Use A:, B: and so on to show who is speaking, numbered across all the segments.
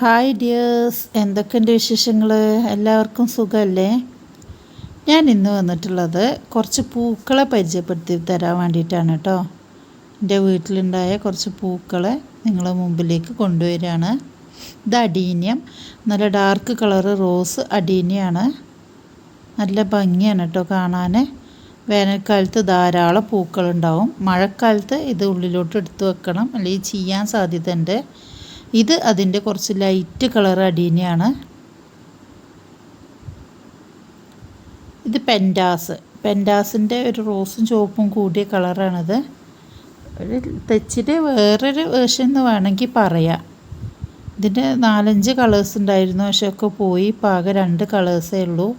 A: Hi dears എന്തൊക്കെയുണ്ട് വിശേഷങ്ങൾ എല്ലാവർക്കും സുഖമല്ലേ ഞാൻ ഇന്ന് വന്നിട്ടുള്ളത് കുറച്ച് പൂക്കളെ പരിചയപ്പെടുത്തി തരാൻ വേണ്ടിയിട്ടാണ് കേട്ടോ. എന്റെ വീട്ടിലുണ്ടായ കുറച്ച് പൂക്കളെ നിങ്ങളെ മുമ്പിലേക്ക് കൊണ്ടുവരികയാണ്. ഇത് അടീനിയം. നല്ല ഡാർക്ക് കളറ് റോസ് അടീനിയാണ്. നല്ല ഭംഗിയാണ് കേട്ടോ കാണാൻ വേനൽക്കാലത്ത് ധാരാളം പൂക്കളുണ്ടാവും. മഴക്കാലത്ത് ഇത് ഉള്ളിലോട്ട് എടുത്തു വെക്കണം. അല്ലെങ്കിൽ ചെയ്യാൻ സാധ്യതയുണ്ട്. ഇത് അതിന്റെ കുറച്ച് ലൈറ്റ് കളർ അടീനെയാണ് ഇത് പെൻഡാസ് പെൻഡാസിന്റെ ഒരു റോസും ചുവപ്പും കൂടിയ കളറാണിത് ഒരു തെച്ചിന്റെ വേറൊരു വേർഷൻ എന്ന് വേണമെങ്കിൽ പറയാം. ഇതിന്റെ നാലഞ്ച് കളേഴ്സ് ഉണ്ടായിരുന്നു പക്ഷെ ഒക്കെ പോയി. ഇപ്പോൾ ആകെ രണ്ട് കളേഴ്സേ ഉള്ളൂ.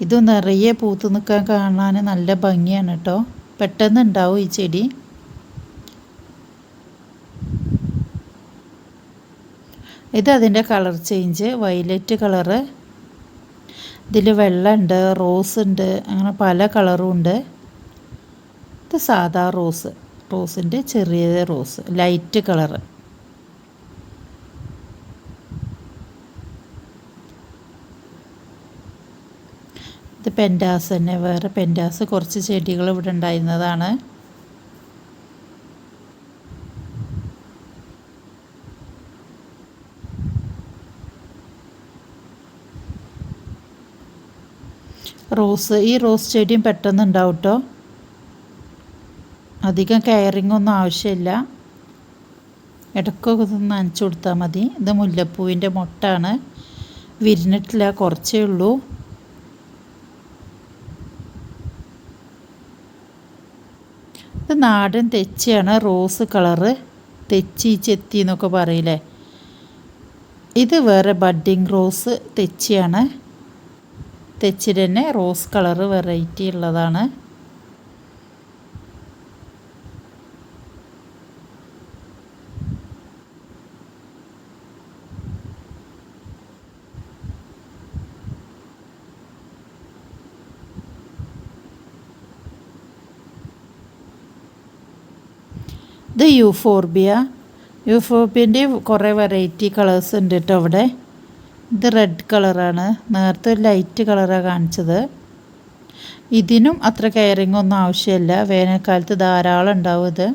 A: ഇത് നിറയെ പൂത്ത് നിൽക്കാൻ കാണാൻ നല്ല ഭംഗിയാണ് കേട്ടോ. പെട്ടെന്ന് ഉണ്ടാവും ഈ ചെടി. ഇത് അതിന്റെ കളർ ചേഞ്ച്. Violet colour. ഇതിൽ വെള്ളമുണ്ട് റോസ് ഉണ്ട് അങ്ങനെ പല കളറും ഉണ്ട്. ഇത് സാധാ റോസ്. റോസിന്റെ ചെറിയ റോസ്. Light colour. ഇത് പെൻഡാസ് തന്നെ. വേറെ പെൻഡാസ് കുറച്ച് ചെടികൾ ഇവിടെ ഉണ്ടായിരുന്നതാണ്. റോസ് ഈ റോസ് ചെടിയും പെട്ടെന്ന് ഉണ്ടാവും കേട്ടോ അധികം കെയറിങ് ഒന്നും ആവശ്യമില്ല. ഇടയ്ക്കൊക്കെ ഒന്ന് നനച്ചു കൊടുത്താൽ മതി. ഇത് മുല്ലപ്പൂവിന്റെ മുട്ടാണ്. വിരിഞ്ഞിട്ടില്ല കുറച്ചേ ഉള്ളൂ. ഇത് നാടൻ തെച്ചിയാണ് റോസ് കളറ്. തെച്ചി ചെത്തി എന്നൊക്കെ പറയില്ലേ? ഇത് വേറെ ബഡ്ഡിങ് റോസ് തെച്ചിയാണ്. തെച്ചിൽ തന്നെ റോസ് കളറ് വെറൈറ്റി ഉള്ളതാണ്. ഇത് യൂഫോർബിയ. യൂഫോർബിയന്റെ കുറേ വെറൈറ്റി കളേഴ്സ് ഉണ്ട് കേട്ടോ അവിടെ ഇത് റെഡ് കളറാണ് നേരത്തെ ലൈറ്റ് കളറാണ് കാണിച്ചത്. ഇതിനും അത്ര കെയറിങ് ഒന്നും ആവശ്യമില്ല. വേനൽക്കാലത്ത് ധാരാളം ഉണ്ടാവും ഇത്.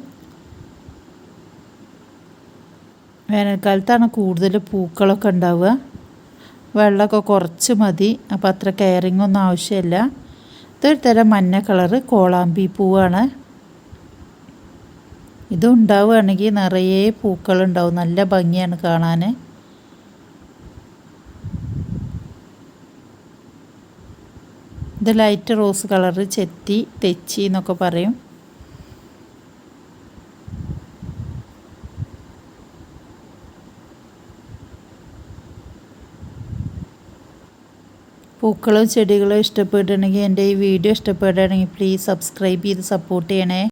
A: വേനൽക്കാലത്താണ് കൂടുതൽ പൂക്കളൊക്കെ ഉണ്ടാവുക. വെള്ളമൊക്കെ കുറച്ച് മതി. അപ്പോൾ അത്ര കെയറിങ് ഒന്നും ആവശ്യമില്ല. ഇതൊരു തരം മഞ്ഞ കളറ് കോളാമ്പി പൂവാണ്. ഇത് ഉണ്ടാവുകയാണെങ്കിൽ നിറയെ പൂക്കളുണ്ടാവും നല്ല ഭംഗിയാണ് കാണാൻ. ഇത് ലൈറ്റ് റോസ് കളറ് ചെത്തി തെച്ചി എന്നൊക്കെ പറയും. പൂക്കളും ചെടികളും ഇഷ്ടപ്പെട്ടിട്ടുണ്ടെങ്കിൽ എന്റെ ഈ വീഡിയോ ഇഷ്ടപ്പെടുകയാണെങ്കിൽ പ്ലീസ് സബ്സ്ക്രൈബ് ചെയ്ത് സപ്പോർട്ട് ചെയ്യണേ.